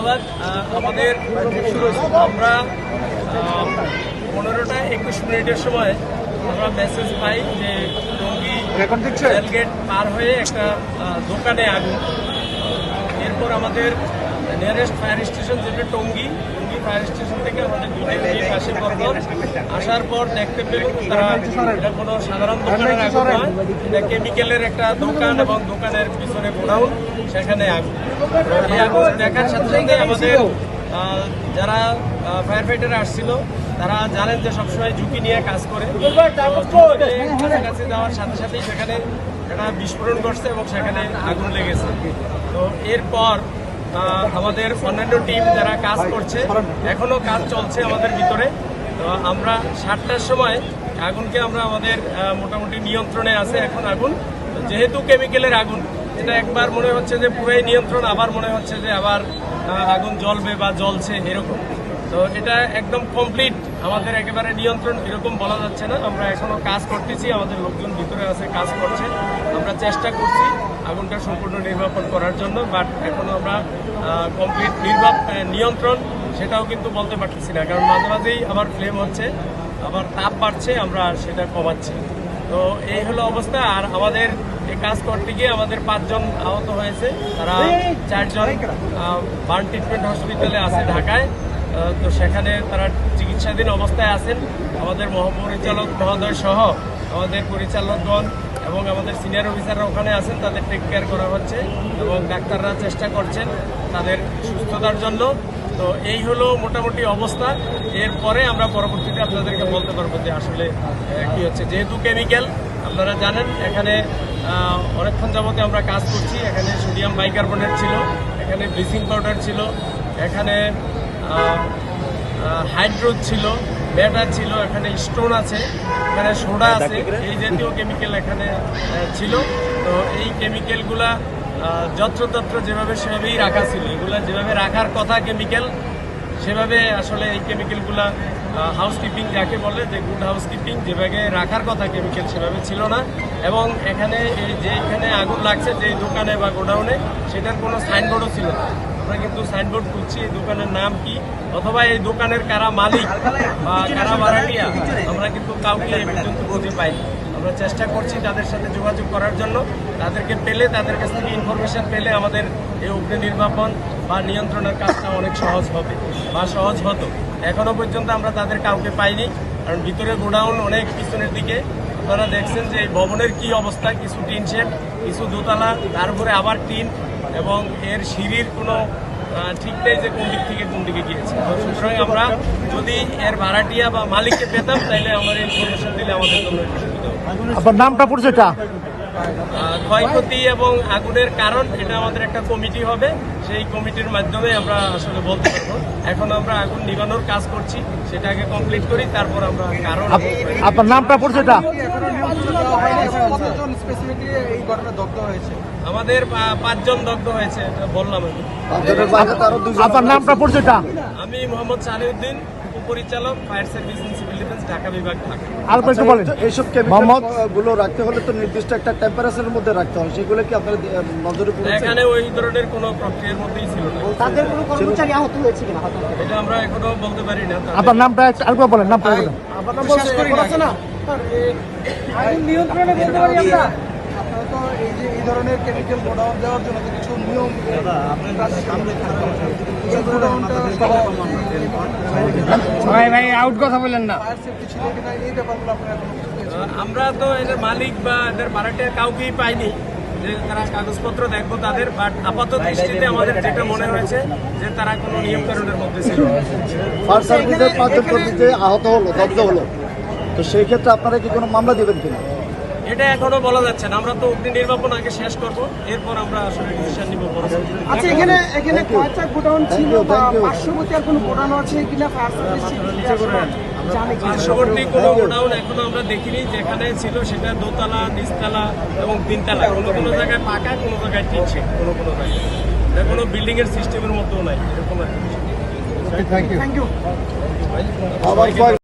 ধন্যবাদ। আমাদের আমরা পনেরোটা একুশ মিনিটের সময় আমরা মেসেজ পাই যে রোগী রেলগেট পার হয়ে একটা দোকানে আগুন। এরপর আমাদের নিয়ারেস্ট ফায়ার স্টেশন যেটা টঙ্গী ফায়ার স্টেশন থেকে আমাদের জিপ আসে পরপর আসার পর দেখতে পেলাম তারা এটা কোনো সাধারণ দোকানের আগুন এটা কেমিক্যালের একটা দোকান এবং দোকানের পিছনে গোডাউন সেখানে আগুন এই আগুন দেখার সাথে সাথে আমাদের যারা ফায়ার ফাইটার আসছিল তারা জানেন যে সবসময় ঝুঁকি নিয়ে কাজ করে কাছাকাছি যাওয়ার সাথে সাথেই সেখানে একটা বিস্ফোরণ ঘটছে এবং সেখানে আগুন লেগেছে তো এরপর আমাদের অন্যান্য টিম যারা কাজ করছে, এখনও কাজ চলছে আমাদের ভিতরে। তো আমরা সাতটার সময় আগুনকে আমরা আমাদের মোটামুটি নিয়ন্ত্রণে আছে এখন আগুন। যেহেতু কেমিক্যালের আগুন, এটা একবার মনে হচ্ছে যে পুরাই নিয়ন্ত্রণ, আবার মনে হচ্ছে যে আবার আগুন জ্বলবে বা জ্বলছে এরকম। তো এটা একদম কমপ্লিট আমাদের একেবারে নিয়ন্ত্রণ এরকম বলা যাচ্ছে না। আমরা এখনও কাজ করতেছি আমাদের লোকজন ভিতরে আছে কাজ করছে। আমরা চেষ্টা করছি আগুনটা সম্পূর্ণ নির্বাপন করার জন্য বাট এখনও আমরা কমপ্লিট নির্বাপ নিয়ন্ত্রণ সেটাও কিন্তু বলতে পারতেছি না। কারণ মাঝে মাঝেই আবার ফ্লেম হচ্ছে আবার তাপ বাড়ছে আমরা সেটা কমাচ্ছি। তো এই হলো অবস্থা। আর আমাদের এই কাজ করতে গিয়ে আমাদের পাঁচজন আহত হয়েছে। তারা চারজন বার্ন ট্রিটমেন্ট হসপিটালে আছে ঢাকায়। তো সেখানে তারা চিকিৎসাধীন অবস্থায় আছেন। আমাদের মহাপরিচালক মহোদয় সহ আমাদের পরিচালকগণ এবং আমাদের সিনিয়র অফিসাররা ওখানে আছেন, তাদের টেক কেয়ার করা হচ্ছে এবং ডাক্তাররা চেষ্টা করছেন তাদের সুস্থতার জন্য। তো এই হলো মোটামুটি অবস্থা। এরপরে আমরা পরবর্তীতে আপনাদেরকে বলতে পারব যে আসলে কি হচ্ছে। যেহেতু কেমিক্যাল আপনারা জানেন, এখানে অনেকক্ষণ যাবতে আমরা কাজ করছি। এখানে সোডিয়াম বাইকার্বনেট ছিল, এখানে ব্লিচিং পাউডার ছিল, এখানে হাইড্রোজ ছিল ব্যাটার ছিল এখানে স্টোন আছে এখানে সোডা আছে এই জাতীয় কেমিক্যাল এখানে ছিল। তো এই কেমিক্যালগুলা যত্রতত্র যেভাবে সেভাবেই রাখা ছিল। এগুলা যেভাবে রাখার কথা কেমিক্যাল সেভাবে আসলে এই কেমিক্যালগুলা হাউসকিপিং যাকে বলে যে গুড হাউসকিপিং যেভাবে রাখার কথা কেমিক্যাল সেভাবে ছিল না। এবং এখানে এই যে এখানে আগুন লাগছে যে দোকানে বা গোডাউনে সেটার কোনো সাইনবোর্ডও ছিল না। আমরা কিন্তু সাইনবোর্ড খুঁজছি এই দোকানের নাম কি? অথবা এই দোকানের কারা মালিক বা কারা ভাড়াটিয়া, আমরা কিন্তু কাউকে এই পর্যন্ত খুঁজে পাইনি। আমরা চেষ্টা করছি তাদের সাথে যোগাযোগ করার জন্য। তাদেরকে পেলে, তাদের কাছ থেকে ইনফরমেশন পেলে আমাদের এই অগ্নি নির্বাপন বা নিয়ন্ত্রণের কাজটা অনেক সহজ হবে বা সহজ হতো। এখনও পর্যন্ত আমরা তাদের কাউকে পাইনি, কারণ ভিতরে গোডাউন অনেক পিছনের দিকে। আপনারা দেখছেন যে এই ভবনের কি অবস্থা, কিছু টিন শেড, কিছু দোতলা, তারপরে আবার টিন। এবং এর সিঁড়ির কোনো ঠিক নেই যে কোন দিক থেকে কোন দিকে গিয়েছে। সুতরাং আমরা যদি এর ভাড়াটিয়া বা মালিককে পেতাম তাহলে আমার ইনফরমেশন দিলে আমাদের জন্য। আপনার নামটা পরিচয়টা? ক্ষয়ক্ষতি এবং আগুনের কারণ এটা আমাদের একটা কমিটি হবে। সেই কমিটির মাধ্যমে আমরা আসলে বলতে পারব। এখন আমরা আগুন নিবানোর কাজ করছি সেটা আগে কমপ্লিট করি তারপর আমরা কারণ আপনার নামটা পরিচয়টা? স্পেসিফিকলি এই ঘটনা দগ্ধ হয়েছে? আমাদের পাঁচজন দগ্ধ হয়েছে বললাম আমি। আপনার নামটা পরিচয়টা? আমি মোহাম্মদ সালিউদ্দিন উপপরিচালক fire service and civil defence Dhaka বিভাগ ঢাকা। আর একটু বলেন। এইসব কেমিক্যালগুলো রাখতে হলে তো নির্দিষ্ট একটা টেম্পারেচারের মধ্যে রাখতে হয়। সেগুলো কি আপনার আহ, নজরে পড়েছে? এখানে ওই ধরনের কোনো প্রক্রিয়ার মধ্যেই ছিল না। তাদের কোনো কর্মচারী আহত হয়েছে কিনা? এটা আমরা এখনও বলতে পারি না আপনার নামটা আরেকবার বলেন নামটা বলেন। শেষ করি না। না? আইন নিয়ন্ত্রণে বলতে পারি আমরা। আপনারা তো এই যে এই ধরনের কেমিক্যাল গোডাউন দেওয়ার জন্য কিছু নিয়ম ভাই ভাই আউট কথা বলেন না? আমরা তো এদের মালিক বা এদের ভাড়াটে কাউকেই পাইনি যে তারা কাগজপত্র দেখব তাদের বাট আপাতত দৃষ্টিতে আমাদের যেটা মনে হয়েছে যে তারা কোনো নিয়ম কানুনের মধ্যে ছিল। ফায়ার সার্ভিসের পাঁচজন আহত হলো দগ্ধ হলো তো সেই ক্ষেত্রে আপনারা কি কোনো মামলা দিবেন কিনা এটা এখনও বলা যাচ্ছে না। আমরা তো অগ্নি নির্বাপন আগে শেষ করব এরপর আমরা আসলে ডিসিশন নিব আচ্ছা এখানে এখানে কয়টা গোডাউন ছিল বা পার্শ্ববর্তী আর কোনো গোডাউন আছে কিনা ফায়ার সার্ভিস পার্শ্ববর্তী কোনো গোডাউন এখনও আমরা দেখিনি যেখানে ছিল সেটা দোতলা নিচতলা এবং তিনতলা। কোনো কোনো জায়গায় পাকা কোনো জায়গায় টিনছে কোনো কোনো জায়গায় এটা কোনো বিল্ডিং এর সিস্টেমের মধ্যেও নাই এরকম বিষয় থ্যাংক ইউ থ্যাংক ইউ